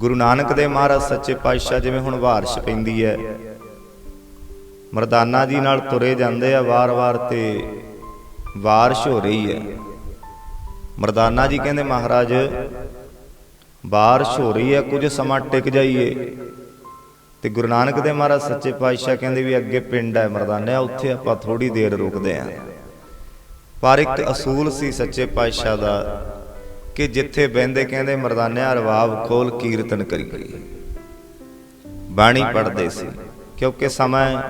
ਗੁਰੂ ਨਾਨਕ ਦੇਵ ਮਹਾਰਾਜ ਸੱਚੇ ਪਾਤਸ਼ਾਹ ਜਿਵੇਂ ਹੁਣ ਬਾਰਿਸ਼ ਪੈਂਦੀ ਹੈ। ਮਰਦਾਨਾ ਜੀ ਨਾਲ ਤੁਰੇ ਜਾਂਦੇ ਆ ਵਾਰ-ਵਾਰ ਤੇ ਬਾਰਿਸ਼ ਹੋ ਰਹੀ ਹੈ। ਮਰਦਾਨਾ ਜੀ ਕਹਿੰਦੇ, ਮਹਾਰਾਜ ਬਾਰਿਸ਼ ਹੋ ਰਹੀ ਹੈ, ਕੁਝ ਸਮਾਂ ਟਿਕ ਜਾਈਏ। ਤੇ ਗੁਰੂ ਨਾਨਕ ਦੇ ਮਹਾਰਾਜ ਸੱਚੇ ਪਾਤਸ਼ਾਹ ਕਹਿੰਦੇ ਵੀ ਅੱਗੇ ਪਿੰਡ ਹੈ ਮਰਦਾਨਾ, ਉੱਥੇ ਆਪਾਂ ਥੋੜੀ ਦੇਰ ਰੁਕਦੇ ਆਂ। ਪਰ ਇੱਕ ਅਸੂਲ ਸੀ ਸੱਚੇ ਪਾਤਸ਼ਾਹ ਦਾ ਕਿ ਜਿੱਥੇ ਬਹਿੰਦੇ ਕਹਿੰਦੇ ਮਰਦਾਨਿਆ ਰਵਾਬ ਖੋਲ ਕੀਰਤਨ ਕਰੀਏ ਬਾਣੀ ਪੜ੍ਹਦੇ ਸੀ, ਕਿਉਂਕਿ ਸਮਾਂ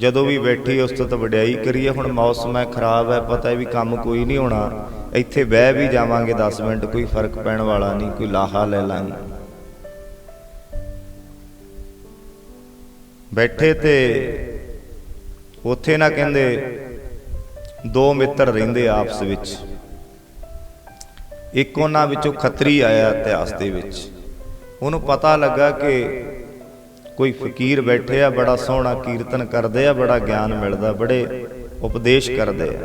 ਜਦੋਂ ਵੀ ਬੈਠੀ ਉਸ ਤੋਂ ਤਾਂ ਵਡਿਆਈ ਕਰੀਏ, ਹੁਣ ਮੌਸਮ ਹੈ, ਖਰਾਬ ਹੈ, ਪਤਾ ਹੈ ਵੀ ਕੰਮ ਕੋਈ ਨਹੀਂ ਹੋਣਾ। ਇੱਥੇ ਬਹਿ ਵੀ ਜਾਵਾਂਗੇ 10 ਮਿੰਟ ਕੋਈ ਫ਼ਰਕ ਪੈਣ ਵਾਲਾ ਨਹੀਂ, ਕੋਈ ਲਾਹਾ ਲੈ ਲਾਂਗੇ। ਬੈਠੇ ਤੇ ਉੱਥੇ ਨਾ ਕਹਿੰਦੇ, ਦੋ ਮਿੱਤਰ ਰਹਿੰਦੇ ਆਪਸ ਵਿੱਚ। ਇੱਕ ਉਹਨਾਂ ਵਿੱਚੋਂ ਖੱਤਰੀ ਆਇਆ ਇਤਿਹਾਸ ਦੇ ਵਿੱਚ। ਉਹਨੂੰ ਪਤਾ ਲੱਗਾ ਕਿ ਕੋਈ ਫਕੀਰ ਬੈਠੇ ਆ, ਬੜਾ ਸੋਹਣਾ ਕੀਰਤਨ ਕਰਦੇ ਆ, ਬੜਾ ਗਿਆਨ ਮਿਲਦਾ, ਬੜੇ ਉਪਦੇਸ਼ ਕਰਦੇ ਆ।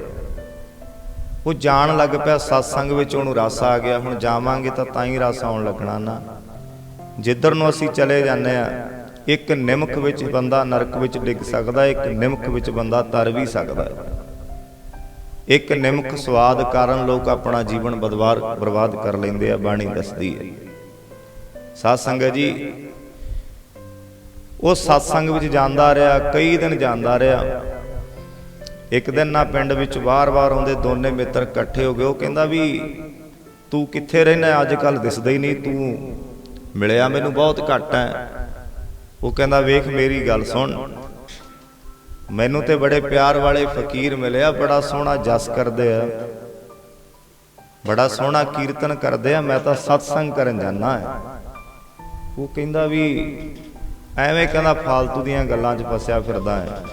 ਉਹ ਜਾਣ ਲੱਗ ਪਿਆ satsang ਵਿੱਚ ਉਹਨੂੰ ਰਸ ਆ ਗਿਆ, ਹੁਣ ਜਾਵਾਂਗੇ ਤਾਂ ਤਾਂ ਹੀ ਰਸ ਆਉਣ ਲੱਗਣਾ ਨਾ। ਜਿੱਧਰ ਨੂੰ ਅਸੀਂ ਚਲੇ ਜਾਂਦੇ ਆ, ਇੱਕ ਨਿਮਕ ਵਿੱਚ ਬੰਦਾ ਨਰਕ ਵਿੱਚ ਡਿੱਗ ਸਕਦਾ, ਇੱਕ ਨਿਮਕ ਵਿੱਚ ਬੰਦਾ ਤਰ ਵੀ ਸਕਦਾ। ਹੈ ਇੱਕ ਨਿਮਕ ਸਵਾਦ ਕਾਰਨ ਲੋਕ ਆਪਣਾ ਜੀਵਨ ਬਦਵਾਰ ਬਰਬਾਦ ਕਰ ਲੈਂਦੇ ਆ, ਬਾਣੀ ਦੱਸਦੀ ਹੈ। ਸਾਧ ਸੰਗਤ ਜੀ, ਉਹ ਸਤਸੰਗ ਵਿੱਚ ਜਾਂਦਾ ਰਿਹਾ, ਕਈ ਦਿਨ ਜਾਂਦਾ ਰਿਹਾ। ਇੱਕ ਦਿਨ ਨਾ ਪਿੰਡ ਵਿੱਚ ਵਾਰ-ਵਾਰ ਆਉਂਦੇ, ਦੋਨੇ ਮਿੱਤਰ ਇਕੱਠੇ ਹੋ ਗਏ। ਉਹ ਕਹਿੰਦਾ ਵੀ, ਤੂੰ ਕਿੱਥੇ ਰਹਿਣਾ ਅੱਜ ਕੱਲ ਦਿਸਦਾ ਹੀ ਨਹੀਂ ਤੂੰ। ਮਿਲਿਆ ਮੈਨੂੰ ਬਹੁਤ ਘੱਟ ਹੈ। ਉਹ ਕਹਿੰਦਾ, ਵੇਖ ਮੇਰੀ ਗੱਲ ਸੁਣ। ਮੈਨੂੰ ਤੇ ਬੜੇ ਪਿਆਰ ਵਾਲੇ ਫਕੀਰ ਮਿਲਿਆ, ਬੜਾ ਸੋਹਣਾ ਜਸ ਕਰਦੇ ਆ। ਬੜਾ ਸੋਹਣਾ ਕੀਰਤਨ ਕਰਦੇ ਆ, ਮੈਂ ਤਾਂ ਸਤਸੰਗ ਕਰਨ ਜਾਣਾ ਹੈ ਉਹ ਕਹਿੰਦਾ ਵੀ ਐਵੇਂ ਕਹਿੰਦਾ ਫਾਲਤੂ ਦੀਆਂ ਗੱਲਾਂ 'ਚ ਫਸਿਆ ਫਿਰਦਾ ਹੈ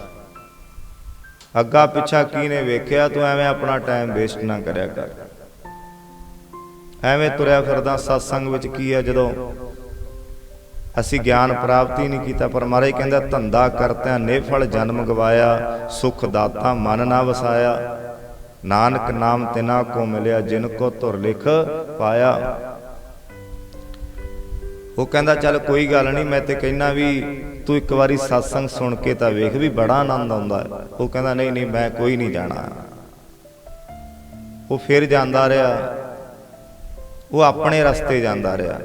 ਅੱਗਾ ਪਿੱਛਾ ਕੀ ਨੇ ਵੇਖਿਆ, ਤੂੰ ਐਵੇਂ ਆਪਣਾ ਟਾਈਮ ਵੇਸਟ ਨਾ ਕਰਿਆ ਕਰ। ਐਵੇਂ ਤੁਰਿਆ ਫਿਰਦਾ, ਸਤਸੰਗ ਵਿੱਚ ਕੀ ਹੈ ਜਦੋਂ ਅਸੀਂ ਗਿਆਨ ਪ੍ਰਾਪਤੀ ਨਹੀਂ ਕੀਤਾ, ਪਰ ਮਹਾਰਾਜ ਕਹਿੰਦਾ, ਧੰਦਾ ਕਰਤਿਆਂ ਨੇਫਲ ਜਨਮ ਗਵਾਇਆ, ਸੁਖ ਦਾਤਾ ਮਨ ਨਾ ਵਸਾਇਆ। ਨਾਨਕ ਨਾਮ ਤਿਨਾ ਕੋ ਮਿਲਿਆ, ਜਿਨ ਕੋ ਧੁਰ ਲਿਖ ਪਾਇਆ। ਉਹ ਕਹਿੰਦਾ, ਚੱਲ ਕੋਈ ਗੱਲ ਨਹੀਂ, ਮੈਂ ਤੇ ਕਹਿਣਾ ਵੀ ਤੂੰ ਇੱਕ ਵਾਰੀ satsang ਸੁਣ ਕੇ ਤਾਂ ਵੇਖ ਵੀ ਬੜਾ ਆਨੰਦ ਆਉਂਦਾ ਹੈ। ਉਹ ਕਹਿੰਦਾ, ਨਹੀਂ ਨਹੀਂ, ਮੈਂ ਕੋਈ ਨਹੀਂ ਜਾਣਾ। ਉਹ ਫਿਰ ਜਾਂਦਾ ਰਿਹਾ। ਉਹ ਆਪਣੇ ਰਸਤੇ ਜਾਂਦਾ ਰਿਹਾ।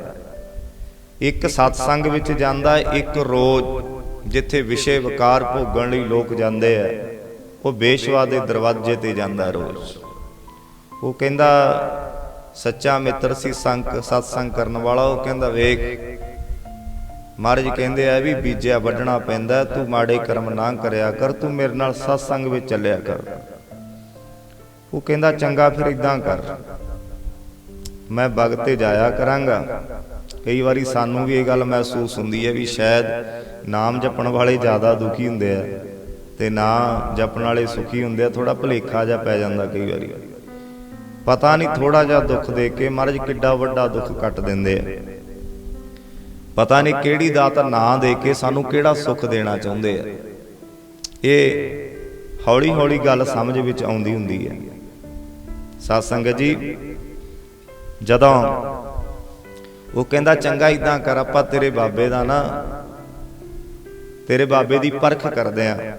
ਇੱਕ ਸਤਸੰਗ ਵਿੱਚ ਜਾਂਦਾ ਇੱਕ ਰੋਜ਼ ਜਿੱਥੇ ਵਿਸ਼ੇ ਵਿਕਾਰ ਭੋਗਣ ਲਈ ਲੋਕ ਜਾਂਦੇ ਆ। ਉਹ ਬੇਸ਼ਵਾ ਦੇ ਦਰਵਾਜ਼ੇ ਤੇ ਜਾਂਦਾ ਰੋਜ਼। ਉਹ ਕਹਿੰਦਾ, ਸੱਚਾ ਮਿੱਤਰ ਸੀ ਸੰਗ ਸਤਸੰਗ ਕਰਨ ਵਾਲਾ। ਉਹ ਕਹਿੰਦਾ, ਵੇਖ, ਮਹਾਰਾਜ ਕਹਿੰਦੇ ਆ ਵੀ ਬੀਜਿਆ ਵੱਢਣਾ ਪੈਂਦਾ, ਤੂੰ ਮਾੜੇ ਕਰਮ ਨਾ ਕਰਿਆ ਕਰ, ਤੂੰ ਮੇਰੇ ਨਾਲ ਸਤਸੰਗ ਵਿੱਚ ਚੱਲਿਆ ਕਰ। ਉਹ ਕਹਿੰਦਾ, ਚੰਗਾ ਫਿਰ ਇਦਾਂ ਕਰ। ਮੈਂ ਭਗਤ ਤੇ ਜਾਇਆ ਕਰਾਂਗਾ। ਕਈ ਵਾਰੀ ਸਾਨੂੰ ਵੀ ਇਹ ਗੱਲ ਮਹਿਸੂਸ ਹੁੰਦੀ ਹੈ ਵੀ ਸ਼ਾਇਦ ਨਾਮ ਜਪਣ ਵਾਲੇ ਜ਼ਿਆਦਾ ਦੁਖੀ ਹੁੰਦੇ ਆ ਤੇ ਨਾ ਜਪਣ ਵਾਲੇ ਸੁਖੀ ਹੁੰਦੇ ਆ ਥੋੜਾ ਭਲੇਖਾ ਜਿਹਾ ਪੈ ਜਾਂਦਾ ਕਈ ਵਾਰੀ। ਪਤਾ ਨਹੀਂ ਥੋੜਾ ਜਿਹਾ ਦੁੱਖ ਦੇ ਕੇ ਮਹਾਰਾਜ ਕਿੱਡਾ ਵੱਡਾ ਦੁੱਖ ਕੱਟ ਦਿੰਦੇ ਆ। ਪਤਾ ਨਹੀਂ ਕਿਹੜੀ ਦਾਤ ਨਾ ਦੇ ਕੇ ਸਾਨੂੰ ਕਿਹੜਾ ਸੁੱਖ ਦੇਣਾ ਚਾਹੁੰਦੇ ਆ। ਇਹ ਹੌਲੀ ਹੌਲੀ ਗੱਲ ਸਮਝ ਵਿੱਚ ਆਉਂਦੀ ਹੁੰਦੀ ਹੈ। ਸਾਧ ਸੰਗਤ ਜੀ, ਜਦੋਂ ਉਹ ਕਹਿੰਦਾ, ਚੰਗਾ ਇਦਾਂ ਕਰ, ਆਪਾਂ ਤੇਰੇ ਬਾਬੇ ਦਾ ਨਾ, ਤੇਰੇ ਬਾਬੇ ਦੀ ਪਰਖ ਕਰਦੇ ਆ।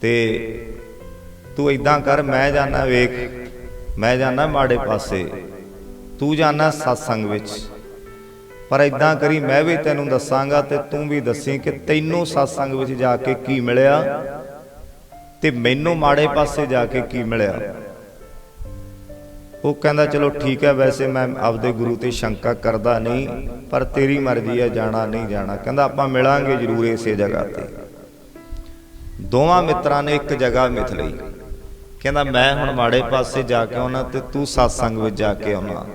ਤੇ ਤੂੰ ਇਦਾਂ ਕਰ, ਮੈਂ ਜਾਣਾ ਵੇਖ, ਮੈਂ ਜਾਣਾ ਮਾੜੇ ਪਾਸੇ, ਤੂੰ ਜਾਣਾ satsang ਵਿੱਚ। ਪਰ ਇਦਾਂ ਕਰੀ, ਮੈਂ ਵੀ ਤੈਨੂੰ ਦੱਸਾਂਗਾ ਤੇ ਤੂੰ ਵੀ ਦੱਸੀ ਕਿ ਤੈਨੂੰ satsang ਵਿੱਚ ਜਾ ਕੇ ਕੀ ਮਿਲਿਆ ਤੇ ਮੈਨੂੰ ਮਾੜੇ ਪਾਸੇ ਜਾ ਕੇ ਕੀ ਮਿਲਿਆ। ਉਹ ਕਹਿੰਦਾ, ਚਲੋ ਠੀਕ ਹੈ, ਵੈਸੇ ਮੈਂ ਆਪਦੇ ਗੁਰੂ ਤੇ ਸ਼ੰਕਾ ਕਰਦਾ ਨਹੀਂ, ਪਰ ਤੇਰੀ ਮਰਜ਼ੀ ਹੈ, ਜਾਣਾ ਨਹੀਂ ਜਾਣਾ। ਕਹਿੰਦਾ, ਆਪਾਂ ਮਿਲਾਂਗੇ ਜ਼ਰੂਰ ਇਸੇ ਜਗ੍ਹਾ ਤੇ। ਦੋਵਾਂ ਮਿੱਤਰਾਂ ਨੇ ਇੱਕ ਜਗ੍ਹਾ ਮਿਥ ਲਈ। ਕਹਿੰਦਾ, ਮੈਂ ਹੁਣ ਮਾੜੇ ਪਾਸੇ ਜਾ ਕੇ ਆਉਣਾ ਤੇ ਤੂੰ satsang ਵਿੱਚ ਜਾ ਕੇ ਆਉਣਾ।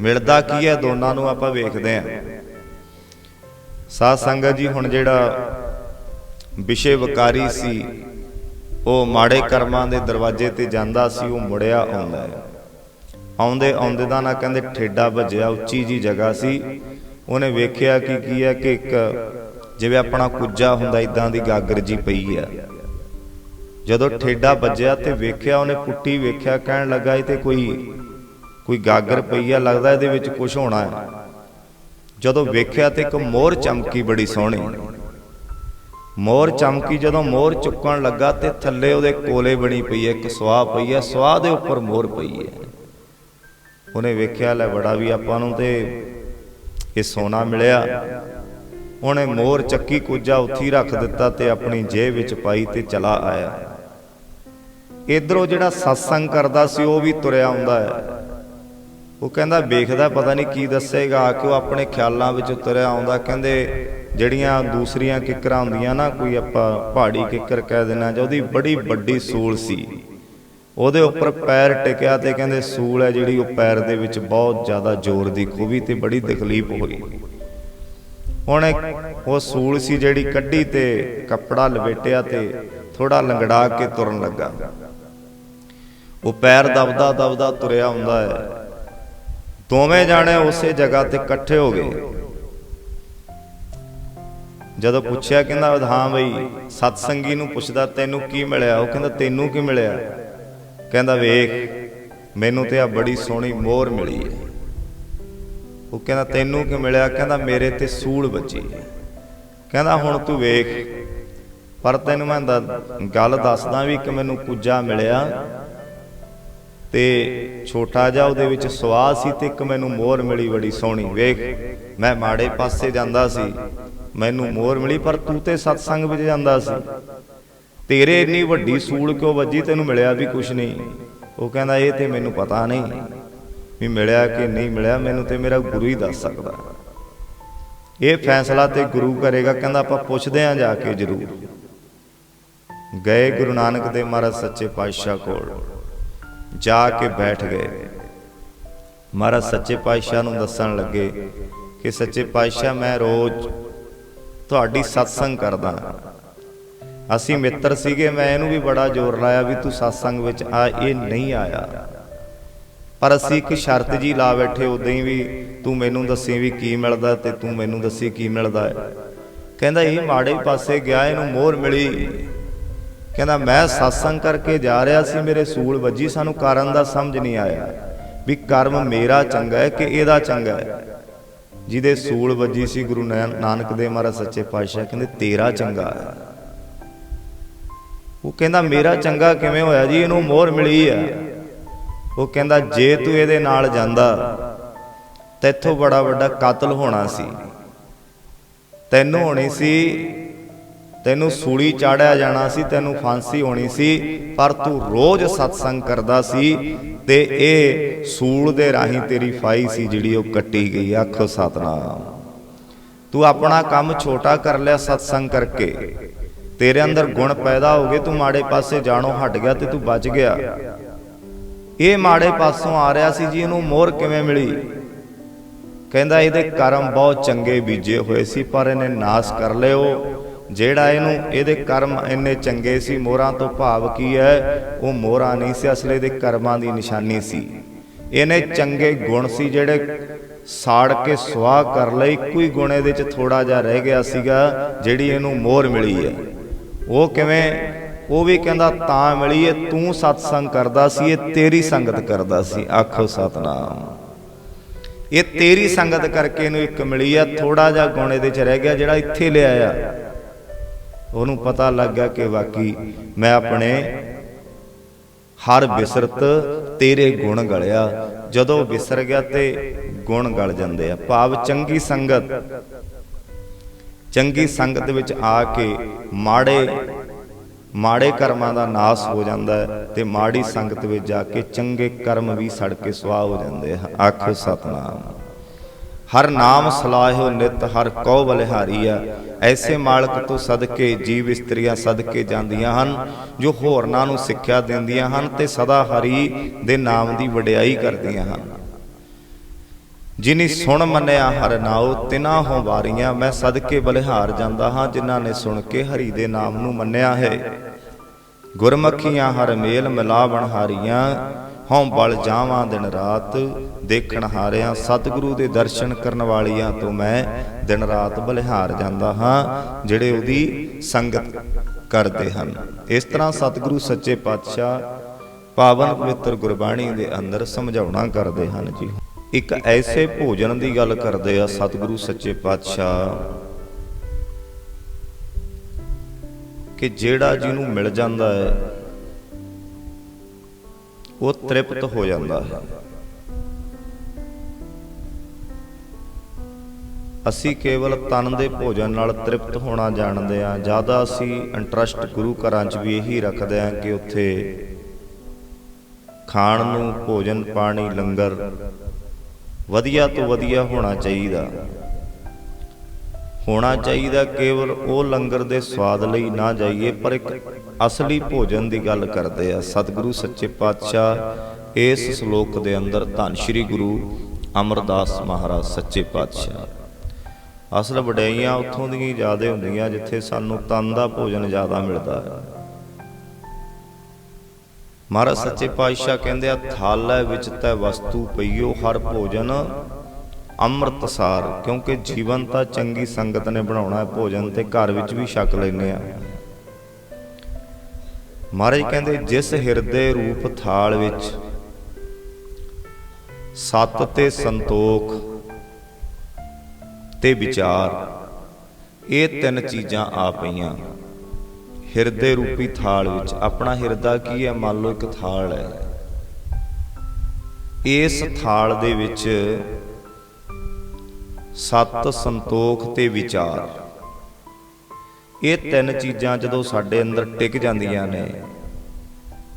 ਮਿਲਦਾ ਕੀ ਹੈ, ਦੋਨਾਂ ਨੂੰ ਆਪਾਂ ਵੇਖਦੇ ਆਂ ਸਾਧ ਸੰਗਤ ਜੀ, ਹੁਣ ਜਿਹੜਾ ਵਿਸ਼ੇ ਵਿਕਾਰੀ ਸੀ ਉਹ ਮਾੜੇ ਕਰਮਾਂ ਦੇ ਦਰਵਾਜ਼ੇ ਤੇ ਜਾਂਦਾ ਸੀ, ਉਹ ਮੁੜਿਆ ਆਉਂਦਾ। ਹੈ ਆਉਂਦੇ ਆਉਂਦੇ ਦਾ ਨਾ ਕਹਿੰਦੇ ਠੇਡਾ ਵੱਜਿਆ, ਉੱਚੀ ਜੀ ਜਗ੍ਹਾ ਸੀ। ਉਹਨੇ ਵੇਖਿਆ ਕਿ ਕੀ ਹੈ ਕਿ ਇੱਕ ਜਿਵੇਂ ਆਪਣਾ ਕੁੱਜਾ ਹੁੰਦਾ ਇਦਾਂ ਦੀ ਗਾਗਰ ਜੀ ਪਈ ਆ। ਜਦੋਂ ਠੇਡਾ ਵੱਜਿਆ ਤੇ ਵੇਖਿਆ, ਉਹਨੇ ਪੁੱਟੀ ਵੇਖਿਆ, ਕਹਿਣ ਲੱਗਾ ਇਹ ਤੇ ਕੋਈ ਕੋਈ ਗਾਗਰ ਪਈ ਆ, ਲੱਗਦਾ ਇਹਦੇ ਵਿੱਚ ਕੁਝ ਹੋਣਾ ਹੈ। ਜਦੋਂ ਵੇਖਿਆ ਤੇ ਇੱਕ ਮੋਰ ਚਮਕੀ ਬੜੀ ਸੋਹਣੀ। ਮੋਰ ਚਮਕੀ ਜਦੋਂ ਮੋਰ ਚੁੱਕਣ ਲੱਗਾ ਤੇ ਥੱਲੇ ਉਹਦੇ ਕੋਲੇ ਬਣੀ ਪਈ ਹੈ, ਇੱਕ ਸਵਾਹ ਪਈ ਹੈ, ਸਵਾਹ ਦੇ ਉੱਪਰ ਮੋਰ ਪਈ ਹੈ। ਉਹਨੇ ਵੇਖਿਆ, ਲੈ ਬੜਾ ਵੀ ਆਪਾਂ ਨੂੰ ਤੇ ਇਹ ਸੋਨਾ ਮਿਲਿਆ। ਉਹਨੇ ਮੋਰ ਚੱਕੀ ਕੁੱਜਾ ਉੱਥੀ ਰੱਖ ਦਿੱਤਾ ਤੇ ਆਪਣੀ ਜੇਬ ਵਿੱਚ ਪਾਈ ਤੇ ਚਲਾ ਆਇਆ। ਇਧਰੋਂ ਜਿਹੜਾ satsang ਕਰਦਾ ਸੀ, ਉਹ ਵੀ ਤੁਰਿਆ ਆਉਂਦਾ ਹੈ। ਉਹ ਕਹਿੰਦਾ ਵੇਖਦਾ ਪਤਾ ਨਹੀਂ ਕੀ ਦੱਸੇਗਾ ਕਿ ਉਹ ਆਪਣੇ ਖਿਆਲਾਂ ਵਿੱਚ ਤੁਰਿਆ ਆਉਂਦਾ। ਕਹਿੰਦੇ ਜਿਹੜੀਆਂ ਦੂਸਰੀਆਂ ਕਿੱਕਰਾਂ ਹੁੰਦੀਆਂ ਨਾ, ਕੋਈ ਆਪਾਂ ਪਹਾੜੀ ਕਿੱਕਰ ਕਹਿ ਦਿੰਨਾ ਜਾਂ ਉਹਦੀ ਬੜੀ ਵੱਡੀ ਸੂਲ ਸੀ। ਉਹਦੇ ਉੱਪਰ ਪੈਰ ਟਿਕਿਆ ਤੇ ਕਹਿੰਦੇ ਸੂਲ ਹੈ ਜਿਹੜੀ ਉਹ ਪੈਰ ਦੇ ਵਿੱਚ ਬਹੁਤ ਜ਼ਿਆਦਾ ਜ਼ੋਰ ਦੀ ਖੂਬੀ ਤੇ ਬੜੀ ਤਕਲੀਫ ਹੋਈ। ਉਹਨੇ ਉਹ ਸੂਲ ਸੀ ਜਿਹੜੀ ਕੱਢੀ ਤੇ ਕੱਪੜਾ ਲਪੇਟਿਆ ਤੇ ਥੋੜਾ ਲੰਗੜਾ ਕੇ ਤੁਰਨ ਲੱਗਾ। ਉਹ ਪੈਰ ਦਬਦਾ ਦਬਦਾ ਤੁਰਿਆ ਹੁੰਦਾ ਹੈ। ਦੋਵੇਂ ਜਾਣੇ ਉਸੇ ਜਗ੍ਹਾ ਤੇ ਇਕੱਠੇ ਹੋ ਗਏ। ਜਦੋਂ ਪੁੱਛਿਆ ਕਹਿੰਦਾ, ਹਾਂ ਬਈ, ਸਤਸੰਗੀ ਨੂੰ ਪੁੱਛਦਾ, ਤੈਨੂੰ ਕੀ ਮਿਲਿਆ? ਉਹ ਕਹਿੰਦਾ, ਤੈਨੂੰ ਕੀ ਮਿਲਿਆ? ਕਹਿੰਦਾ, ਵੇਖ, ਮੈਨੂੰ ਤੇ ਆ ਬੜੀ ਸੋਹਣੀ ਮੋਹਰ ਮਿਲੀ ਹੈ। ਉਹ ਕਹਿੰਦਾ, ਤੈਨੂੰ ਕੀ ਮਿਲਿਆ? ਕਹਿੰਦਾ, ਮੇਰੇ ਤੇ ਸੂਲ ਬਚੀ ਹੈ। ਕਹਿੰਦਾ, ਹੁਣ ਤੂੰ ਵੇਖ, ਪਰ ਤੈਨੂੰ ਮੈਂ ਦ- ਗੱਲ ਦੱਸਦਾ ਵੀ ਕਿ ਮੈਨੂੰ ਕੁੱਜਾ ਮਿਲਿਆ। ਤੇ ਛੋਟਾ ਜਿਹਾ ਉਹਦੇ ਵਿੱਚ ਸਵਾਹ ਸੀ ਤੇ ਇੱਕ ਮੈਨੂੰ ਮੋਹਰ ਮਿਲੀ ਬੜੀ ਸੋਹਣੀ, ਵੇਖ। ਮੈਂ ਮਾੜੇ ਪਾਸੇ ਜਾਂਦਾ ਸੀ। ਮੈਨੂੰ ਮੋਹਰ ਮਿਲੀ, ਪਰ ਤੂੰ ਤੇ ਸਤਸੰਗ ਵਿੱਚ ਜਾਂਦਾ ਸੀ। ਤੇਰੇ ਇੰਨੀ ਵੱਡੀ ਸੂਲ ਕਿਉਂ ਵੱਜੀ? ਤੈਨੂੰ ਮਿਲਿਆ ਵੀ ਕੁਛ ਨਹੀਂ। ਉਹ ਕਹਿੰਦਾ, ਇਹ ਤੇ ਮੈਨੂੰ ਪਤਾ ਨਹੀਂ ਵੀ ਮਿਲਿਆ ਕਿ ਨਹੀਂ ਮਿਲਿਆ। ਮੈਨੂੰ ਤੇ ਮੇਰਾ ਗੁਰੂ ਹੀ ਦੱਸ ਸਕਦਾ। ਇਹ ਫੈਸਲਾ ਤੇ ਗੁਰੂ ਕਰੇਗਾ। ਕਹਿੰਦਾ, ਆਪਾਂ ਪੁੱਛਦੇ ਆਂ ਜਾ ਕੇ ਜ਼ਰੂਰ। ਗਏ ਗੁਰੂ ਨਾਨਕ ਦੇਵ ਮਹਾਰਾਜ ਸੱਚੇ ਪਾਤਸ਼ਾਹ ਕੋਲ। ਜਾ ਕੇ ਬੈਠ ਗਏ। ਮਹਾਰਾਜ ਸੱਚੇ ਪਾਤਸ਼ਾਹ ਨੂੰ ਦੱਸਣ ਲੱਗੇ ਕਿ ਸੱਚੇ ਪਾਤਸ਼ਾਹ, ਮੈਂ ਰੋਜ਼ ਤੁਹਾਡੀ ਸਤਸੰਗ ਕਰਦਾ ਅਸੀਂ ਮਿੱਤਰ ਸੀਗੇ, ਮੈਂ ਇਹਨੂੰ ਵੀ ਬੜਾ ਜ਼ੋਰ ਲਾਇਆ ਵੀ ਤੂੰ ਸਤਸੰਗ ਵਿੱਚ ਆ, ਇਹ ਨਹੀਂ ਆਇਆ। ਪਰ ਅਸੀਂ ਇੱਕ ਸ਼ਰਤ ਜੀ ਲਾ ਬੈਠੇ, ਉਦਾਂ ਹੀ ਵੀ ਤੂੰ ਮੈਨੂੰ ਦੱਸੀ ਵੀ ਕੀ ਮਿਲਦਾ ਤੇ ਤੂੰ ਮੈਨੂੰ ਦੱਸੀ ਕੀ ਮਿਲਦਾ ਕਹਿੰਦਾ, ਇਹ ਮਾੜੇ ਪਾਸੇ ਗਿਆ, ਇਹਨੂੰ ਮੋਹਰ ਮਿਲੀ। ਕਹਿੰਦਾ, ਮੈਂ satsang ਕਰਕੇ ਜਾ ਰਿਹਾ ਸੀ, ਮੇਰੇ ਸੂਲ ਵੱਜੀ, ਸਾਨੂੰ ਕਾਰਨ ਦਾ ਸਮਝ ਨਹੀਂ ਆਇਆ ਵੀ ਕਰਮ ਮੇਰਾ ਚੰਗਾ ਹੈ ਕਿ ਇਹਦਾ ਚੰਗਾ ਹੈ? ਜਿਹਦੇ ਸੂਲ ਵੱਜੀ ਸੀ ਗੁਰੂ ਨਾਨਕ ਦੇਵ ਮਹਾਰਾਜ ਸੱਚੇ ਪਾਤਸ਼ਾਹ, ਕਹਿੰਦੇ, ਤੇਰਾ ਚੰਗਾ ਹੈ। ਉਹ ਕਹਿੰਦਾ, ਮੇਰਾ ਚੰਗਾ ਕਿਵੇਂ ਹੋਇਆ ਜੀ? ਇਹਨੂੰ ਮੋਹਰ ਮਿਲੀ ਆ। ਉਹ ਕਹਿੰਦਾ, ਜੇ ਤੂੰ ਇਹਦੇ ਨਾਲ ਜਾਂਦਾ, ਤੈਥੋਂ ਬੜਾ ਵੱਡਾ ਕਾਤਲ ਹੋਣਾ ਸੀ। ਤੈਨੂੰ ਹੋਣੀ ਸੀ ਤੈਨੂੰ ਸੂਲੀ ਚਾੜਿਆ ਜਾਣਾ ਸੀ ਤੈਨੂੰ ਫਾਂਸੀ ਹੋਣੀ ਸੀ ਪਰ ਤੂੰ ਰੋਜ਼ ਸਤਸੰਗ ਕਰਦਾ ਸੀ ਤੇ ਇਹ ਸੂਲ ਦੇ ਰਾਹੀਂ ਤੇਰੀ ਫਾਈ ਸੀ ਜਿਹੜੀ ਉਹ ਕੱਟੀ ਗਈ ਆਖੋ ਸਤਨਾਮ। ਤੂੰ ਆਪਣਾ ਕੰਮ ਛੋਟਾ ਕਰ ਲਿਆ ਸਤਸੰਗ ਕਰਕੇ। ਤੇਰੇ ਅੰਦਰ ਗੁਣ ਪੈਦਾ ਹੋ ਗਏ ਤੂੰ ਮਾੜੇ ਪਾਸੇ ਜਾਣੋਂ ਹਟ ਗਿਆ ਤੇ ਤੂੰ ਬਚ ਗਿਆ। ਇਹ ਮਾੜੇ ਪਾਸੋਂ ਆ ਰਿਹਾ ਸੀ ਜੀ ਇਹਨੂੰ ਮੋਹਰ ਕਿਵੇਂ ਮਿਲੀ? ਕਹਿੰਦਾ ਇਹਦੇ ਕਰਮ ਬਹੁਤ ਚੰਗੇ ਬੀਜੇ ਹੋਏ ਸੀ ਪਰ ਇਹਨੇ ਨਾਸ ਕਰ ਲਿਓ ਜਿਹੜਾ ਇਹਨੂੰ ਇਹਦੇ ਕਰਮ ਇੰਨੇ ਚੰਗੇ ਸੀ, ਮੋਹਰਾਂ ਤੋਂ ਭਾਵ ਕੀ ਹੈ? ਉਹ ਮੋਹਰਾਂ ਨਹੀਂ ਸੀ, ਅਸਲੇ ਦੇ ਕਰਮਾਂ ਦੀ ਨਿਸ਼ਾਨੀ ਸੀ। ਇਹਨੇ ਚੰਗੇ ਗੁਣ ਸੀ ਜਿਹੜੇ ਸਾੜ ਕੇ ਸੁਆਹ ਕਰ ਲਈ, ਕੋਈ ਗੁਣ ਇਹਦੇ ਚ ਥੋੜਾ ਜਿਹਾ ਰਹਿ ਗਿਆ ਸੀਗਾ, ਜਿਹੜੀ ਇਹਨੂੰ ਮੋਹਰ ਮਿਲੀ ਹੈ। ਉਹ ਕਿਵੇਂ? ਉਹ ਵੀ ਕਹਿੰਦਾ, ਤਾਂ ਮਿਲੀ ਏ, ਤੂੰ ਸਤਸੰਗ ਕਰਦਾ ਸੀ, ਇਹ ਤੇਰੀ ਸੰਗਤ ਕਰਦਾ ਸੀ। ਆਖੋ ਸਤਨਾਮ। ਇਹ ਤੇਰੀ ਸੰਗਤ ਕਰਕੇ ਇਹਨੂੰ ਇੱਕ ਮਿਲੀ ਆ ਥੋੜਾ ਜਿਹਾ ਗੁਣ ਇਹਦੇ ਚ ਰਹਿ ਗਿਆ, ਜਿਹੜਾ ਇੱਥੇ ਲਿਆਇਆ। ਉਹਨੂੰ ਪਤਾ ਲੱਗ ਗਿਆ ਕਿ ਵਾਕਈ ਮੈਂ ਆਪਣੇ ਹਰ ਬਿਸਰਤ ਤੇਰੇ ਗੁਣ ਗਲਿਆ। ਜਦੋਂ ਵਿਸਰ ਗਿਆ ਤੇ ਗੁਣ ਗਲ ਜਾਂਦੇ ਆ। ਭਾਵ ਚੰਗੀ ਸੰਗਤ ਚੰਗੀ ਸੰਗਤ ਵਿੱਚ ਆ ਕੇ ਮਾੜੇ ਮਾੜੇ ਕਰਮਾਂ ਦਾ ਨਾਸ ਹੋ ਜਾਂਦਾ ਹੈ ਤੇ ਮਾੜੀ ਸੰਗਤ ਵਿੱਚ ਜਾ ਕੇ ਚੰਗੇ ਕਰਮ ਵੀ ਸੜ ਕੇ ਸੁਆਹ ਹੋ ਜਾਂਦੇ ਆ। ਆਖੋ ਸਤਨਾਮ। ਹਰ ਨਾਮ ਸਲਾਹਿਓ ਨਿਤ, ਹਰ ਕਉ ਬਲਿਹਾਰੀ ਆ। ਐਸੇ ਮਾਲਕ ਤੋਂ ਸਦਕੇ ਜੀਵ ਇਸਤਰੀਆਂ ਸਦਕੇ ਜਾਂਦੀਆਂ ਹਨ, ਜੋ ਹੋਰਨਾਂ ਨੂੰ ਸਿੱਖਿਆ ਦਿੰਦੀਆਂ ਹਨ ਤੇ ਸਦਾ ਹਰੀ ਦੇ ਨਾਮ ਦੀ ਵਡਿਆਈ ਕਰਦੀਆਂ ਹਨ। ਜਿਨੀ ਸੁਣ ਮੰਨਿਆ ਹਰ ਨਾਉ, ਤਿਨਾ ਹੋ ਵਾਰੀਆਂ ਮੈਂ ਸਦਕੇ ਬਲਿਹਾਰ ਜਾਂਦਾ ਹਾਂ, ਜਿਨ੍ਹਾਂ ਨੇ ਸੁਣ ਕੇ ਹਰੀ ਦੇ ਨਾਮ ਨੂੰ ਮੰਨਿਆ ਹੈ। ਗੁਰਮਖੀਆਂ ਹਰ ਮੇਲ ਮਿਲਾਵਣ ਹਾਰੀਆਂ ਹਉ ਬਲ ਜਾਵਾਂ ਦਿਨ ਰਾਤ, ਦੇਖਣ ਹਾਰਿਆਂ ਸਤਿਗੁਰੂ ਦੇ ਦਰਸ਼ਨ ਕਰਨ ਵਾਲੀਆਂ ਤੋਂ ਮੈਂ ਦਿਨ ਰਾਤ ਬਲਿਹਾਰ ਜਾਂਦਾ ਹਾਂ, ਜਿਹੜੇ ਉਹਦੀ ਸੰਗਤ ਕਰਦੇ ਹਨ। ਇਸ ਤਰ੍ਹਾਂ ਸਤਿਗੁਰੂ ਸੱਚੇ ਪਾਤਸ਼ਾਹ ਪਾਵਨ ਪਵਿੱਤਰ ਗੁਰਬਾਣੀ ਦੇ ਅੰਦਰ ਸਮਝਾਉਣਾ ਕਰਦੇ ਹਨ ਜੀ। ਇੱਕ ਐਸੇ ਭੋਜਨ ਦੀ ਗੱਲ ਕਰਦੇ ਆ ਸਤਿਗੁਰੂ ਸੱਚੇ ਪਾਤਸ਼ਾਹ, ਕਿ ਜਿਹੜਾ ਜਿਹਨੂੰ ਮਿਲ ਜਾਂਦਾ ਹੈ ਉਹ ਤ੍ਰਿਪਤ ਹੋ ਜਾਂਦਾ ਹੈ। ਅਸੀਂ ਕੇਵਲ ਤਨ ਦੇ ਭੋਜਨ ਨਾਲ ਤ੍ਰਿਪਤ ਹੋਣਾ ਜਾਣਦੇ ਹਾਂ। ਜ਼ਿਆਦਾ ਅਸੀਂ ਇੰਟਰਸਟ ਗੁਰੂ ਘਰਾਂ 'ਚ ਵੀ ਇਹੀ ਰੱਖਦੇ ਹਾਂ ਕਿ ਉੱਥੇ ਖਾਣ ਨੂੰ ਭੋਜਨ, ਪਾਣੀ, ਲੰਗਰ ਵਧੀਆ ਤੋਂ ਵਧੀਆ ਹੋਣਾ ਚਾਹੀਦਾ। ਹੋਣਾ ਚਾਹੀਦਾ, ਕੇਵਲ ਉਹ ਲੰਗਰ ਦੇ ਸਵਾਦ ਲਈ ਨਾ ਜਾਈਏ, ਪਰ ਇੱਕ ਅਸਲੀ ਭੋਜਨ ਦੀ ਗੱਲ ਕਰਦੇ ਆ। ਸਤਿਗੁਰੂ ਸੱਚੇ ਪਾਤਸ਼ਾਹ, ਇਸ ਸ਼ਲੋਕ ਦੇ ਅੰਦਰ ਧੰਨ ਸ਼੍ਰੀ ਗੁਰੂ ਅਮਰਦਾਸ ਮਹਾਰਾਜ ਸੱਚੇ ਪਾਤਸ਼ਾਹ। ਅਸਲ ਵਡਿਆਈਆਂ ਉੱਥੋਂ ਦੀਆਂ ਜ਼ਿਆਦਾ ਹੁੰਦੀਆਂ, ਜਿੱਥੇ ਸਾਨੂੰ ਤਨ ਦਾ ਭੋਜਨ ਜ਼ਿਆਦਾ ਮਿਲਦਾ ਹੈ। ਮਹਾਰਾਜ ਸੱਚੇ ਪਾਤਸ਼ਾਹ ਕਹਿੰਦੇ ਆ, ਥਾਲੇ ਵਿੱਚ ਤੈ ਵਸਤੂ ਪਈਓ, ਹਰ ਭੋਜਨ ਅੰਮ੍ਰਿਤਸਾਰ, ਕਿਉਂਕਿ ਜੀਵਨ ਤਾਂ ਚੰਗੀ ਸੰਗਤ ਨੇ ਬਣਾਉਣਾ ਹੈ, ਭੋਜਨ ਤੇ ਘਰ ਵਿੱਚ ਵੀ ਛਕ ਲੈਨੇ ਆ ਮਹਾਰਾਜ ਕਹਿੰਦੇ, ਜਿਸ ਹਿਰਦੇ ਰੂਪ ਥਾਲ ਵਿੱਚ ਸਤ ਤੇ ਸੰਤੋਖ ਤੇ ਵਿਚਾਰ, ਇਹ ਤਿੰਨ ਚੀਜ਼ਾਂ ਆ ਪਈਆਂ। ਹਿਰਦੇ ਰੂਪੀ ਥਾਲ ਵਿੱਚ, ਆਪਣਾ ਹਿਰਦਾ ਕੀ ਹੈ? ਮੰਨ ਲਓ ਇੱਕ ਥਾਲ ਹੈ। ਇਸ ਥਾਲ ਦੇ ਵਿੱਚ ਸਤ ਸੰਤੋਖ ਤੇ ਵਿਚਾਰ। ਇਹ ਤਿੰਨ ਚੀਜ਼ਾਂ ਜਦੋਂ ਸਾਡੇ ਅੰਦਰ ਟਿਕ ਜਾਂਦੀਆਂ ਨੇ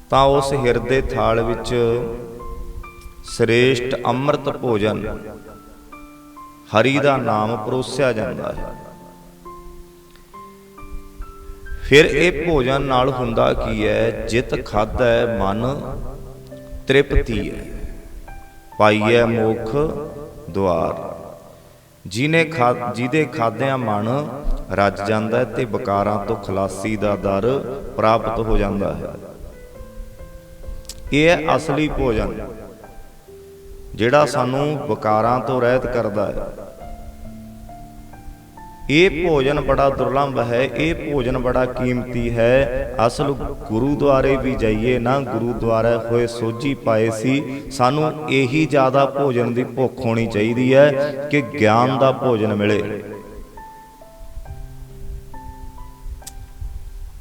ਤਾਂ ਉਸ ਹਿਰਦੇ ਥਾਲ ਵਿੱਚ ਸ੍ਰੇਸ਼ਟ ਅੰਮ੍ਰਿਤ ਭੋਜਨ ਹਰੀ ਦਾ ਨਾਮ ਪਰੋਸਿਆ ਜਾਂਦਾ ਹੈ। ਫਿਰ ਇਹ ਭੋਜਨ ਨਾਲ ਹੁੰਦਾ ਕੀ ਹੈ? ਜਿਤ ਖਾਦਾ ਮਨ ਤ੍ਰਿਪਤੀ ਹੈ। ਪਾਈਐ ਮੁਖ ਦੁਆਰ। ਜਿਨੇ ਖਾ, ਜਿਹਦੇ ਖਾਦਿਆਂ ਮਨ ਰੱਜ ਜਾਂਦਾ ਹੈ ਤੇ ਵਿਕਾਰਾਂ ਤੋਂ ਖਲਾਸੀ ਦਾ ਦਰ ਪ੍ਰਾਪਤ ਹੋ ਜਾਂਦਾ ਹੈ। ਇਹ ਹੈ ਅਸਲੀ ਭੋਜਨ, ਜਿਹੜਾ ਸਾਨੂੰ ਵਿਕਾਰਾਂ ਤੋਂ ਰਹਿਤ ਕਰਦਾ ਹੈ। ਇਹ ਭੋਜਨ ਬੜਾ ਦੁਰਲੰਭ ਹੈ, ਇਹ ਭੋਜਨ ਬੜਾ ਕੀਮਤੀ ਹੈ। ਅਸਲ ਗੁਰੂਦੁਆਰੇ ਵੀ ਜਾਈਏ, ਨਾ ਗੁਰੂਦੁਆਰੇ ਹੋਏ ਸੋਝੀ ਪਾਏ ਸੀ। ਸਾਨੂੰ ਇਹੀ ਜ਼ਿਆਦਾ ਭੋਜਨ ਦੀ ਭੁੱਖ ਹੋਣੀ ਚਾਹੀਦੀ ਹੈ ਕਿ ਗਿਆਨ ਦਾ ਭੋਜਨ ਮਿਲੇ।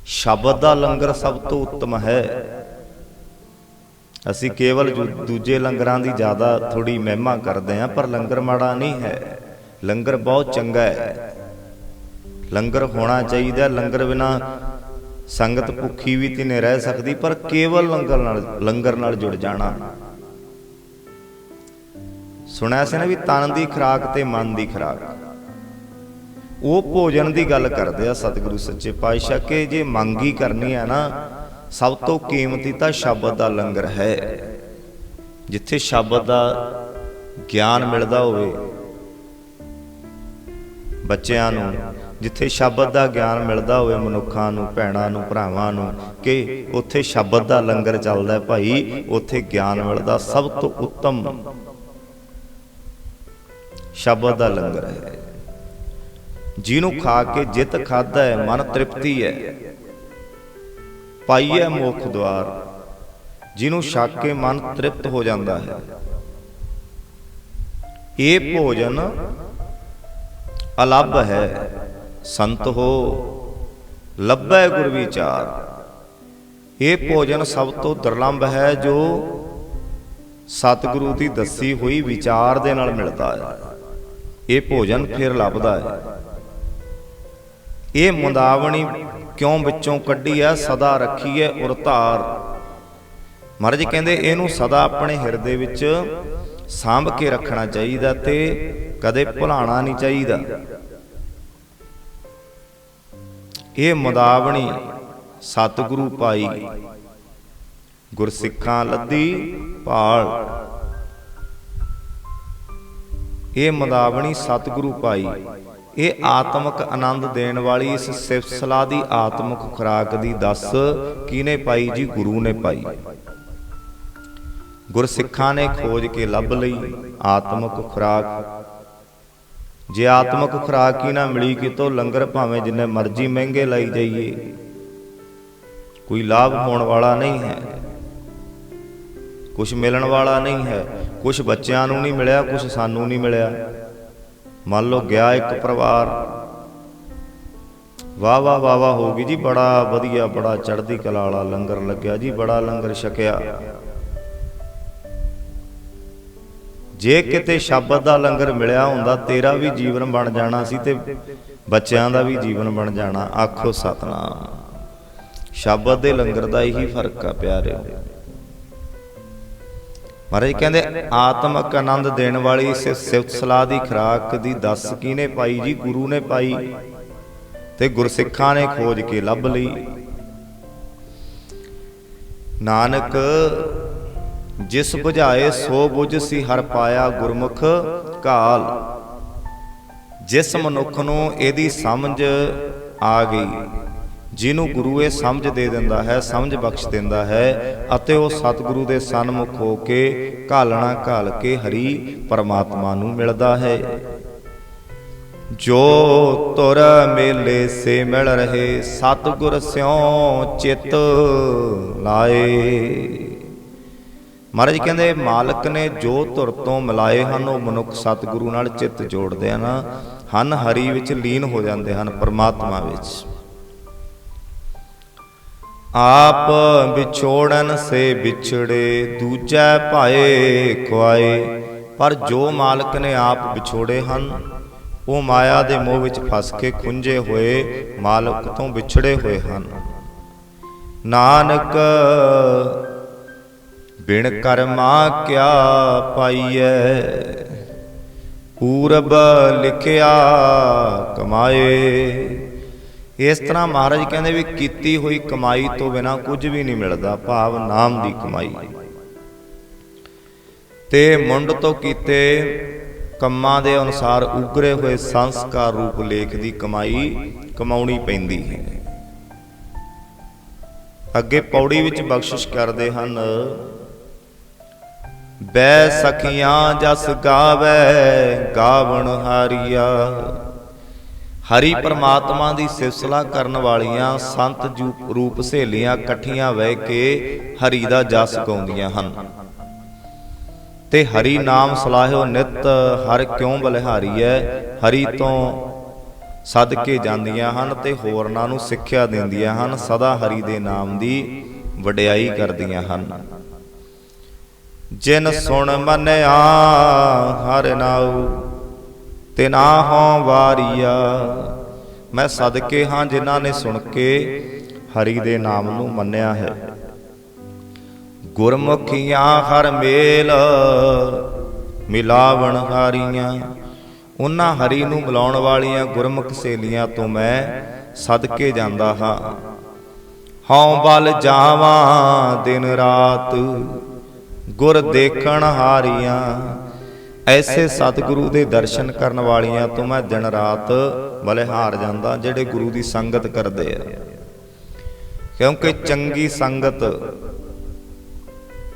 ਸ਼ਬਦ ਦਾ ਲੰਗਰ ਸਭ ਤੋਂ ਉੱਤਮ ਹੈ। ਅਸੀਂ ਕੇਵਲ ਦੂਜੇ ਲੰਗਰਾਂ ਦੀ ਜ਼ਿਆਦਾ ਥੋੜੀ ਮਹਿਮਾ ਕਰਦੇ ਹਾਂ, ਪਰ ਲੰਗਰ ਮਾੜਾ ਨਹੀਂ ਹੈ। ਲੰਗਰ ਬਹੁਤ ਚੰਗਾ ਹੈ। ਲੰਗਰ ਹੋਣਾ ਚਾਹੀਦਾ, ਲੰਗਰ ਬਿਨਾ ਸੰਗਤ ਭੁੱਖੀ ਵੀ ਤੇ ਨਹੀਂ ਰਹਿ ਸਕਦੀ, ਪਰ ਕੇਵਲ ਲੰਗਰ ਨਾਲ ਲੰਗਰ ਨਾਲ ਜੁੜ ਜਾਣਾ। ਸੁਣਿਆ ਸੀ ਨਾ ਵੀ ਤਨ ਦੀ ਖੁਰਾਕ ਤੇ ਮਨ ਦੀ ਖੁਰਾਕ। ਉਹ ਭੋਜਨ ਦੀ ਗੱਲ ਕਰਦੇ ਆ ਸਤਿਗੁਰੂ ਸੱਚੇ ਪਾਤਸ਼ਾਹ, ਕਿ ਜੇ ਮੰਗੀ ਕਰਨੀ ਹੈ ਨਾ, ਸਭ ਤੋਂ ਕੀਮਤੀ ਤਾਂ ਸ਼ਬਦ ਦਾ ਲੰਗਰ ਹੈ। ਜਿੱਥੇ ਸ਼ਬਦ ਦਾ ਗਿਆਨ ਮਿਲਦਾ ਹੋਵੇ, ਬੱਚਿਆਂ ਨੂੰ ਜਿੱਥੇ ਸ਼ਬਦ ਦਾ ਗਿਆਨ ਮਿਲਦਾ ਹੋਵੇ ਮਨੁੱਖਾਂ ਨੂੰ, ਭੈਣਾਂ ਨੂੰ, ਭਰਾਵਾਂ ਨੂੰ, ਕਿ ਉੱਥੇ ਸ਼ਬਦ ਦਾ ਲੰਗਰ ਚੱਲਦਾ ਹੈ ਭਾਈ, ਉੱਥੇ ਗਿਆਨ ਮਿਲਦਾ ਸਭ ਤੋਂ ਉੱਤਮ ਸ਼ਬਦ ਦਾ ਲੰਗਰ ਹੈ। ਜਿਹਨੂੰ ਖਾ ਕੇ ਜਿੱਤ ਖਾਦਾ ਹੈ, ਮਨ ਤ੍ਰਿਪਤੀ ਹੈ। ਪਾਈਐ ਮੁਖ ਦਵਾਰ ਜਿਹਨੂੰ ਛਕ ਕੇ ਮਨ ਤ੍ਰਿਪਤ ਹੋ ਜਾਂਦਾ ਹੈ। ਇਹ ਭੋਜਨ ਅਲੱਭ ਹੈ। ਸੰਤ ਹੋ ਲੱਭੈ ਗੁਰ ਵਿਚਾਰ। ਇਹ ਭੋਜਨ ਸਭ ਤੋਂ ਦੁਰਲੱਭ ਹੈ ਜੋ ਸਤਿਗੁਰੂ ਦੀ ਦੱਸੀ ਹੋਈ ਵਿਚਾਰ ਦੇ ਨਾਲ ਮਿਲਦਾ ਹੈ। ਇਹ ਭੋਜਨ ਫਿਰ ਲੱਭਦਾ ਹੈ। ਇਹ ਮੁੰਦਾਵਣੀ ਕਿਉਂ ਵਿੱਚੋਂ ਕੱਢੀ ਹੈ ਸਦਾ ਰੱਖੀ ਹੈ ਉਰਤਾਰ ਮਹਾਰਾਜ ਕਹਿੰਦੇ ਇਹਨੂੰ ਸਦਾ ਆਪਣੇ ਹਿਰਦੇ ਵਿੱਚ ਸਾਂਭ ਕੇ ਰੱਖਣਾ ਚਾਹੀਦਾ ਤੇ ਕਦੇ ਭੁਲਾਣਾ ਨਹੀਂ ਚਾਹੀਦਾ। ਇਹ ਮੁਦਾਵਣੀ ਸਤਿਗੁਰੂ ਪਾਈ ਗੁਰਸਿੱਖਾਂ ਲੱਦੀ ਭਾਲ। ਇਹ ਮੁਦਾਵਣੀ ਸਤਿਗੁਰੂ ਪਾਈ ਇਹ ਆਤਮਿਕ ਆਨੰਦ ਦੇਣ ਵਾਲੀ ਇਸ ਸਿਫਤਸਲਾ ਦੀ ਆਤਮਿਕ ਖੁਰਾਕ ਦੀ ਦੱਸ ਕਿਹਨੇ ਪਾਈ ਜੀ? ਗੁਰੂ ਨੇ ਪਾਈ। ਗੁਰਸਿੱਖਾਂ ਨੇ ਖੋਜ ਕੇ ਲੱਭ ਲਈ ਆਤਮਿਕ ਖੁਰਾਕ। ਜੇ ਆਤਮਕ ਖੁਰਾਕ ਹੀ ਨਾ ਮਿਲੀ ਕਿਤੋਂ ਲੰਗਰ ਭਾਵੇਂ ਜਿੰਨੇ ਮਰਜ਼ੀ ਮਹਿੰਗੇ ਲਾਈ ਜਾਈਏ, ਕੋਈ ਲਾਭ ਹੋਣ ਵਾਲਾ ਨਹੀਂ ਹੈ। ਕੁਝ ਮਿਲਣ ਵਾਲਾ ਨਹੀਂ ਹੈ ਕੁਝ ਬੱਚਿਆਂ ਨੂੰ ਨਹੀਂ ਮਿਲਿਆ ਕੁਝ ਸਾਨੂੰ ਨਹੀਂ ਮਿਲਿਆ। ਮੰਨ ਲਓ ਗਿਆ ਇੱਕ ਪਰਿਵਾਰ। ਵਾਹ ਵਾਹ ਵਾਹ ਵਾਹ ਹੋ ਗਈ ਜੀ, ਬੜਾ ਵਧੀਆ, ਬੜਾ ਚੜ੍ਹਦੀ ਕਲਾ ਵਾਲਾ ਲੰਗਰ ਲੱਗਿਆ ਜੀ, ਬੜਾ ਲੰਗਰ ਛਕਿਆ। ਜੇ ਕਿਤੇ ਸ਼ਬਦ ਦਾ ਲੰਗਰ ਮਿਲਿਆ ਹੁੰਦਾ, ਤੇਰਾ ਵੀ ਜੀਵਨ ਬਣ ਜਾਣਾ ਸੀ ਤੇ ਬੱਚਿਆਂ ਦਾ ਵੀ ਜੀਵਨ ਬਣ ਜਾਣਾ। ਆਖੋ ਸਤਨਾਮ। ਸ਼ਬਦ ਦੇ ਲੰਗਰ ਦਾ ਇਹੀ ਫ਼ਰਕ ਆ ਪਿਆਰਿਓ ਮਹਾਰਾਜ ਕਹਿੰਦੇ, ਆਤਮਕ ਆਨੰਦ ਦੇਣ ਵਾਲੀ ਇਸ ਸਿਫਤ ਸਲਾਹ ਦੀ ਖਰਾਕ ਦੀ ਦੱਸ ਕਿਹਨੇ ਪਾਈ ਜੀ? ਗੁਰੂ ਨੇ ਪਾਈ ਤੇ ਗੁਰਸਿੱਖਾਂ ਨੇ ਖੋਜ ਕੇ ਲੱਭ ਲਈ। ਨਾਨਕ ਜਿਸ 부ਝਾਏ ਸੋ 부ਝ ਸੀ ਹਰ ਪਾਇਆ ਗੁਰਮੁਖ ਕਾਲ। ਜਿਸ ਮਨੁੱਖ ਨੂੰ ਇਹਦੀ ਸਮਝ ਆ ਗਈ, ਜਿਹਨੂੰ ਗੁਰੂ ਇਹ ਸਮਝ ਦੇ ਦਿੰਦਾ ਹੈ, ਸਮਝ ਬਖਸ਼ ਦਿੰਦਾ ਹੈ ਅਤੇ ਉਹ ਸਤਿਗੁਰੂ ਦੇ ਸਨਮੁਖ ਹੋ ਕੇ ਘਾਲਣਾ ਘਾਲ ਕੇ ਹਰੀ ਪਰਮਾਤਮਾ ਨੂੰ ਮਿਲਦਾ ਹੈ। ਜੋ ਤੁਰ ਮੇਲੇ ਸੇ ਮਿਲ ਰਹੇ, ਸਤਿਗੁਰ ਸਿਉ ਚਿਤ ਲਾਏ। ਮਹਾਰਾਜ ਕਹਿੰਦੇ ਮਾਲਕ ਨੇ ਜੋ ਧੁਰ ਤੋਂ ਮਿਲਾਏ ਹਨ ਉਹ ਮਨੁੱਖ ਸਤਿਗੁਰੂ ਨਾਲ ਚਿੱਤ ਜੋੜਦੇ ਹਨ ਹਨ ਹਰੀ ਵਿੱਚ ਲੀਨ ਹੋ ਜਾਂਦੇ ਹਨ ਪਰਮਾਤਮਾ ਵਿੱਚ। ਆਪ ਵਿਛੋੜਨ ਸੇ ਵਿਛੜੇ ਦੂਜੈ ਭਾਏ ਖੁਆਏ ਪਰ ਜੋ ਮਾਲਕ ਨੇ ਆਪ ਵਿਛੋੜੇ ਹਨ ਉਹ ਮਾਇਆ ਦੇ ਮੋਹ ਵਿੱਚ ਫਸ ਕੇ ਖੁੰਝੇ ਹੋਏ ਮਾਲਕ ਤੋਂ ਵਿਛੜੇ ਹੋਏ ਹਨ। ਨਾਨਕ ਬਿਨ ਕਰਮਾ ਕਿਆ ਪਾਈਐ? ਪੂਰਬ ਲਿਖਿਆ ਕਮਾਏ। ਇਸ ਤਰ੍ਹਾਂ ਮਹਾਰਾਜ ਕਹਿੰਦੇ ਵੀ ਕੀਤੀ ਹੋਈ ਕਮਾਈ ਤੋਂ ਬਿਨਾ ਕੁਝ ਵੀ ਨਹੀਂ ਮਿਲਦਾ, ਭਾਵ ਨਾਮ ਦੀ ਕਮਾਈ। ਤੇ ਮੁੰਡ ਤੋਂ ਕੀਤੇ ਕੰਮਾਂ ਦੇ ਅਨੁਸਾਰ ਉਗਰੇ ਹੋਏ ਸੰਸਕਾਰ ਰੂਪ ਲੇਖ ਦੀ ਕਮਾਈ ਕਮਾਉਣੀ ਪੈਂਦੀ ਹੈ। ਅੱਗੇ ਪੌੜੀ ਵਿੱਚ ਬਖਸ਼ਿਸ਼ ਕਰਦੇ ਹਨ ਬੈ ਸਖੀਆਂ ਜਸ ਗਾਵੇ, ਗਾਵਣ ਹਾਰੀਆ। ਹਰੀ ਪਰਮਾਤਮਾ ਦੀ ਸਿਫਤਸਲਾ ਕਰਨ ਵਾਲੀਆਂ ਸੰਤ ਰੂਪ ਸਹੇਲੀਆਂ ਇਕੱਠੀਆਂ ਬਹਿ ਕੇ ਹਰੀ ਦਾ ਜਸ ਗਾਉਂਦੀਆਂ ਹਨ। ਤੇ ਹਰੀ ਨਾਮ ਸਲਾਹਿਓ ਨਿਤ ਹਰ ਕਿਉਂ ਬਲਿਹਾਰੀ ਹੈ ਹਰੀ ਤੋਂ ਸਦਕੇ ਜਾਂਦੀਆਂ ਹਨ ਤੇ ਹੋਰਨਾਂ ਨੂੰ ਸਿੱਖਿਆ ਦਿੰਦੀਆਂ ਹਨ, ਸਦਾ ਹਰੀ ਦੇ ਨਾਮ ਦੀ ਵਡਿਆਈ ਕਰਦੀਆਂ ਹਨ। ਜਿਨ ਸੁਣ ਮੰਨਿਆ, ਹਰ ਨਾਉ ਤਿਨਾ ਹੋਂ ਵਾਰੀਆ। ਮੈਂ ਸਦਕੇ ਹਾਂ ਜਿਨ੍ਹਾਂ ਨੇ ਸੁਣ ਕੇ ਹਰੀ ਦੇ ਨਾਮ ਨੂੰ ਮੰਨਿਆ ਹੈ। ਗੁਰਮੁਖੀਆਂ ਹਰ ਮੇਲ ਮਿਲਾਵਣ ਹਾਰੀਆਂ। ਉਹਨਾਂ ਹਰੀ ਨੂੰ ਮਿਲਾਉਣ ਵਾਲੀਆਂ ਗੁਰਮੁਖ ਸੇਲੀਆਂ ਤੋਂ ਮੈਂ ਸਦਕੇ ਜਾਂਦਾ ਹਾਂ। ਹਉ ਬਲ ਜਾਵਾਂ ਦਿਨ ਰਾਤ ਗੁਰ ਦੇਖਣ ਹਾਰੀਆਂ। ਐਸੇ ਸਤਿਗੁਰੂ ਦੇ ਦਰਸ਼ਨ ਕਰਨ ਵਾਲੀਆਂ ਤੋਂ ਮੈਂ ਦਿਨ ਰਾਤ ਬਲੇ ਹਾਰ ਜਾਂਦਾ, ਜਿਹੜੇ ਗੁਰੂ ਦੀ ਸੰਗਤ ਕਰਦੇ ਆ। ਕਿਉਂਕਿ ਚੰਗੀ ਸੰਗਤ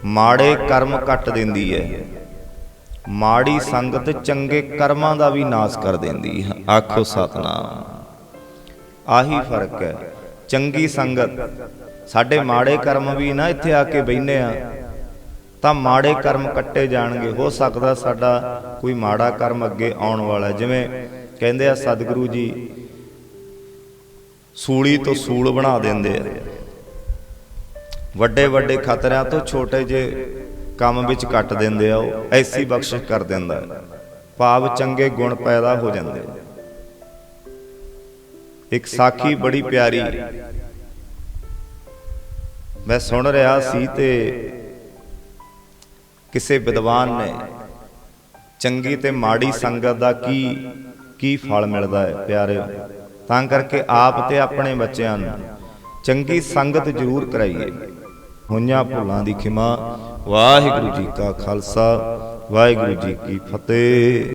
ਮਾੜੇ ਕਰਮ ਕੱਟ ਦਿੰਦੀ ਹੈ। ਮਾੜੀ ਸੰਗਤ ਚੰਗੇ ਕਰਮਾਂ ਦਾ ਵੀ ਨਾਸ ਕਰ ਦਿੰਦੀ ਹੈ। ਆਖੋ ਸਤਨਾਮ। ਆਹੀ ਫ਼ਰਕ ਹੈ। ਚੰਗੀ ਸੰਗਤ, ਸਾਡੇ ਮਾੜੇ ਕਰਮ ਵੀ ਨਾ ਇੱਥੇ ਆ ਕੇ ਬੈਨੇ ਆ। ਤਾਂ ਮਾੜੇ ਕਰਮ ਕੱਟੇ ਜਾਣਗੇ। ਹੋ ਸਕਦਾ ਸਾਡਾ ਕੋਈ ਮਾੜਾ ਕਰਮ ਅੱਗੇ ਆਉਣ ਵਾਲਾ ਜਿਵੇਂ ਕਹਿੰਦੇ ਆ ਸਤਿਗੁਰੂ ਜੀ, ਸੂਲੀ ਤੋਂ ਸੂਲ ਬਣਾ ਦਿੰਦੇ ਆ। ਵੱਡੇ ਵੱਡੇ ਖਤਰਿਆਂ ਤੋਂ ਛੋਟੇ ਜੇ ਕੰਮ ਵਿੱਚ ਕੱਟ ਦਿੰਦੇ ਆ, ਉਹ ਐਸੀ ਬਖਸ਼ਿਸ਼ ਕਰ ਦਿੰਦਾ ਭਾਵ ਚੰਗੇ ਗੁਣ ਪੈਦਾ ਹੋ ਜਾਂਦੇ ਇੱਕ ਸਾਖੀ ਬੜੀ ਪਿਆਰੀ। ਮੈਂ ਸੁਣ ਰਿਹਾ ਸੀ ਤੇ ਕਿਸੇ ਵਿਦਵਾਨ ਨੇ ਚੰਗੀ ਤੇ ਮਾੜੀ ਸੰਗਤ ਦਾ ਕੀ ਕੀ ਫਲ ਮਿਲਦਾ ਹੈ ਪਿਆਰਿਓ ਤਾਂ ਕਰਕੇ ਆਪ ਤੇ ਆਪਣੇ ਬੱਚਿਆਂ ਨੂੰ ਚੰਗੀ ਸੰਗਤ ਜ਼ਰੂਰ ਕਰਾਈਏ। ਹੋਈਆਂ ਭੁੱਲਾਂ ਦੀ ਖਿਮਾ। ਵਾਹਿਗੁਰੂ ਜੀ ਕਾ ਖਾਲਸਾ, ਵਾਹਿਗੁਰੂ ਜੀ ਕੀ ਫਤਿਹ।